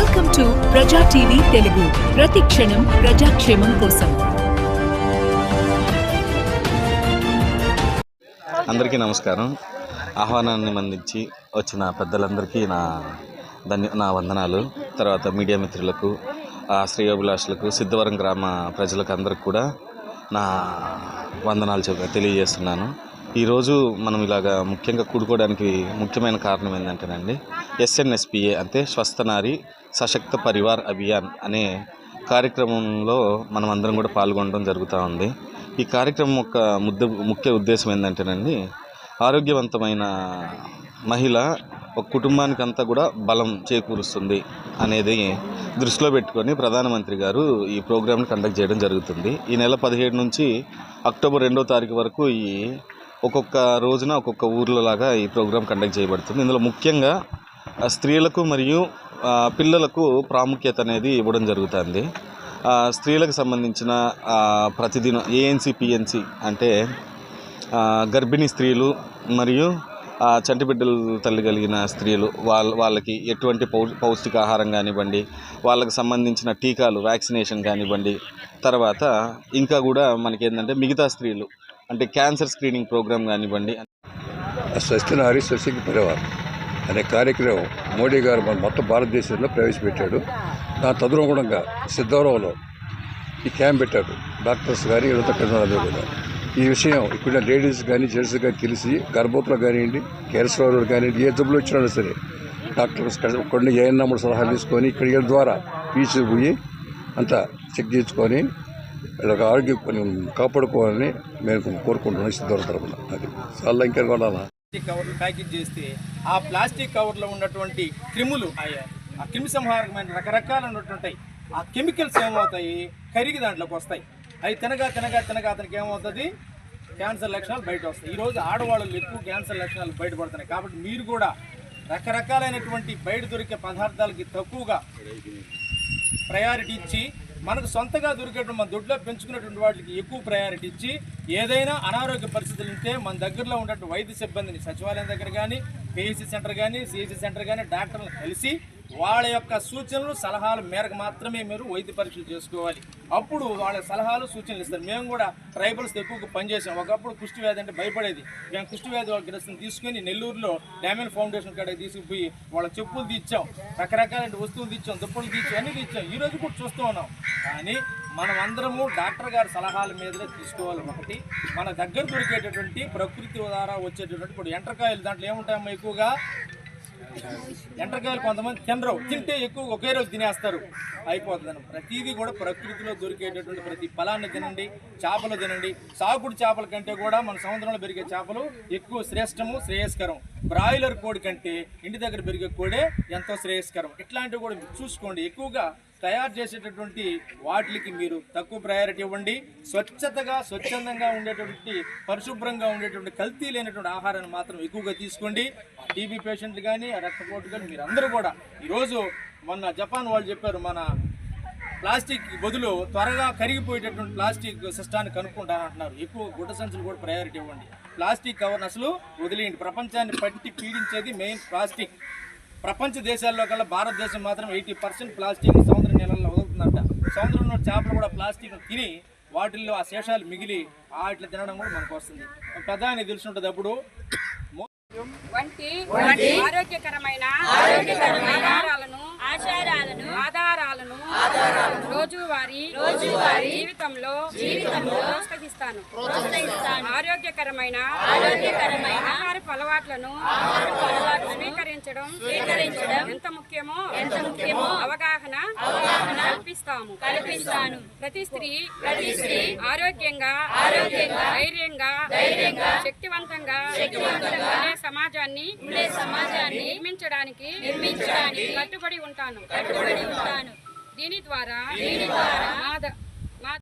Welcome to Praja TV Telugu ప్రతి క్షణం ప్రజాక్షేమం కోసం అందరికీ నమస్కారం. ఆహ్వానాన్ని అందించి వచ్చిన పెద్దలందరికీ నా ధన్య నా వందనాలు. తర్వాత మీడియా మిత్రులకు ఆ శ్రేయోభిలాషులకు సిద్ధవరం గ్రామ ప్రజలకు అందరికి కూడా నా వందనాలు చెప్ తెలియజేస్తున్నాను. ఈరోజు మనం ఇలాగా ముఖ్యంగా కూడుకోవడానికి ముఖ్యమైన కారణం ఏంటంటేనండి ఎస్ఎన్ఎస్పిఏ అంటే స్వస్థనారి సశక్త పరివార్ అభియాన్ అనే కార్యక్రమంలో మనం అందరం కూడా పాల్గొనడం జరుగుతూ ఉంది. ఈ కార్యక్రమం యొక్క ముద్ద ముఖ్య ఉద్దేశం ఏంటంటేనండి ఆరోగ్యవంతమైన మహిళ ఒక కుటుంబానికంతా కూడా బలం చేకూరుస్తుంది అనేది దృష్టిలో పెట్టుకొని ప్రధానమంత్రి గారు ఈ ప్రోగ్రామ్ని కండక్ట్ చేయడం జరుగుతుంది. ఈ నెల పదిహేడు నుంచి అక్టోబర్ రెండో తారీఖు వరకు ఈ ఒక్కొక్క రోజున ఒక్కొక్క ఊర్లో లాగా ఈ ప్రోగ్రాం కండక్ట్ చేయబడుతుంది. ఇందులో ముఖ్యంగా స్త్రీలకు మరియు పిల్లలకు ప్రాముఖ్యత అనేది ఇవ్వడం జరుగుతుంది. స్త్రీలకు సంబంధించిన ప్రతిదినం ఏఎన్సి పిఎన్సి అంటే గర్భిణీ స్త్రీలు మరియు చంటిబిడ్డలు చంటి బిడ్డలు తల్లి కలిగిన స్త్రీలు వాళ్ళ వాళ్ళకి ఎటువంటి పౌ పౌష్టికాహారం కానివ్వండి వాళ్ళకి సంబంధించిన టీకాలు వ్యాక్సినేషన్ కానివ్వండి తర్వాత ఇంకా కూడా మనకి ఏంటంటే మిగతా స్త్రీలు అంటే క్యాన్సర్ స్క్రీనింగ్ ప్రోగ్రామ్ కానివ్వండి. స్వస్తినారి స్వశక్తి పరివార్ అనే కార్యక్రమం మోడీ గారు మన మొత్తం భారతదేశంలో ప్రవేశపెట్టాడు. దాని తదనుగుణంగా సిద్ధవరంలో ఈ క్యాంప్ పెట్టాడు. డాక్టర్స్ కానీ యువత కూడా. ఈ విషయం ఇక్కడ లేడీస్ కానీ జెంట్స్ కానీ తెలిసి గర్భవతులు కానివ్వండి క్యాన్సర్ వాళ్ళు కానివ్వండి ఏ జబ్బులు వచ్చినా సరే డాక్టర్స్ కొన్ని ఏఎన్ఎంలు సలహాలు తీసుకొని ఇక్కడ ద్వారా పీచు పోయి అంతా చెక్ చేసుకొని వీళ్ళకి ఆరోగ్యం కొన్ని కాపాడుకోవాలని మేము కోరుకుంటున్నాం సిద్ధవరం తరపున. అది చాలా ఇంకా కొనాలా? ప్లాస్టిక్ కవర్లు ప్యాకేజ్ చేస్తే ఆ ప్లాస్టిక్ కవర్లో ఉన్నటువంటి క్రిములు ఆ ఆ క్రిమి సంహారకమైన రకరకాల ఉన్నటువంటి ఆ కెమికల్స్ ఏమవుతాయి? కరిగి దాంట్లోకి వస్తాయి. అవి తినగా తినగా తినగా అతనికి ఏమవుతుంది? క్యాన్సర్ లక్షణాలు బయట వస్తాయి ఈరోజు ఆడవాళ్ళు ఎక్కువ క్యాన్సర్ లక్షణాలు బయటపడుతున్నాయి. కాబట్టి మీరు కూడా రకరకాలైనటువంటి బయట దొరికే పదార్థాలకి తక్కువగా ప్రయారిటీ ఇచ్చి మనకు సొంతగా దొరికేటువంటి మన దొడ్లో పెంచుకున్నటువంటి వాటికి ఎక్కువ ప్రయారిటీ ఇచ్చి ఏదైనా అనారోగ్య పరిస్థితులు ఉంటే మన దగ్గరలో ఉన్నటువంటి వైద్య సిబ్బందిని సచివాలయం దగ్గర కానీ పిహెచ్సి సెంటర్ కానీ సిహెచ్సి సెంటర్ కానీ డాక్టర్లను కలిసి వాళ్ళ యొక్క సూచనలు సలహాలు మేరకు మాత్రమే మీరు వైద్య పరీక్షలు చేసుకోవాలి. అప్పుడు వాళ్ళ సలహాలు సూచనలు ఇస్తారు. మేము కూడా ట్రైబల్స్ ఎక్కువగా పనిచేసాం. ఒకప్పుడు కుష్టి వ్యాధి అంటే భయపడేది. మేము కుష్టి వ్యాధి వాళ్ళ గ్రస్తుని తీసుకొని నెల్లూరులో డామిల్ ఫౌండేషన్ కాడ తీసుకుపోయి వాళ్ళ చెప్పులు తీచ్చాం. రకరకాల వస్తువులు తీచ్చాం. దుప్పులు తీర్చాం అన్ని తీర్చాం ఈ రోజు కూడా చూస్తూ ఉన్నాం. కానీ మనం అందరము డాక్టర్ గారి సలహాల మీదనే తీసుకోవాలి ఒకటి. మన దగ్గర దొరికేటటువంటి ప్రకృతి ద్వారా వచ్చేటటువంటి ఇప్పుడు ఎంటకాయలు దాంట్లో ఏముంటాయమ్మా ఎక్కువగా? ఎండ్రకాయలు కొంతమంది తినరు. తింటే ఎక్కువ ఒకే రోజు తినేస్తారు. అయిపోతుందని ప్రతిదీ కూడా ప్రకృతిలో దొరికేటటువంటి ప్రతి ఫలాన్ని తినండి చేపలు తినండి. సాగుడు చేపల కంటే కూడా మన సముద్రంలో పెరిగే చేపలు ఎక్కువ శ్రేష్టము శ్రేయస్కరం. బ్రాయిలర్ కోడి కంటే ఇంటి దగ్గర పెరిగే కోడే ఎంతో శ్రేయస్కరం. ఇట్లాంటివి కూడా చూసుకోండి. ఎక్కువగా తయారు చేసేటటువంటి వాటికి మీరు తక్కువ ప్రయారిటీ ఇవ్వండి. స్వచ్ఛతగా స్వచ్ఛందంగా ఉండేటువంటి పరిశుభ్రంగా ఉండేటువంటి కల్తీ లేనటువంటి ఆహారాన్ని మాత్రం ఎక్కువగా తీసుకోండి. టీబీ పేషెంట్లు కానీ రక్తపోటు కానీ మీరు కూడా. ఈరోజు మొన్న జపాన్ వాళ్ళు చెప్పారు మన ప్లాస్టిక్ బదులు త్వరగా కరిగిపోయేటటువంటి ప్లాస్టిక్ సిస్టాన్ని కనుక్కుంటానంటున్నారు ఎక్కువ గుడ్డ సంచులు కూడా ప్రయారిటీ ఇవ్వండి. ప్లాస్టిక్ కవర్ని అసలు వదిలేయండి. ప్రపంచాన్ని పట్టి పీడించేది మెయిన్ ప్లాస్టిక్. ప్రపంచ దేశాల్లో కల్లా భారతదేశం మాత్రం ఎయిటీ పర్సెంట్ ప్లాస్టిక్ సముద్ర నీళ్ళల్లో వదులుతుందంట. సముద్రంలో చేపలు కూడా ప్లాస్టిక్ తిని వాటిల్లో ఆ శేషాలు మిగిలి వాటిని తినడం కూడా మనకు వస్తుంది. ప్రధాని తెలిసి ఉంటుంది అప్పుడు వంటి ఆరోగ్యకరమైన ఆహారాలను ఆచారాలను ఆధారాలను రోజువారీ రోజువారీ జీవితంలో జీవితంలో ప్రోత్సహిస్తాను. ఆరోగ్యకరమైన ఆరోగ్యకరమైన ఆహారపు అలవాట్లను స్వీకరించడం స్వీకరించడం ఎంత ముఖ్యమో ఎంత ముఖ్యమో అవగాహన అవగాహన కల్పిస్తాము. కల్పిస్తాను. ప్రతి స్త్రీ ప్రతి స్త్రీ ఆరోగ్యంగా ఆరోగ్యంగా ధైర్యంగా ధైర్యంగా శక్తివంతంగా శక్తివంతంగా సమాజాన్ని సమాజాన్ని నిర్మించడానికి నిర్మించడానికి కట్టుబడి ఉంటాను. కట్టుబడి ఉంటాను. దీని ద్వారా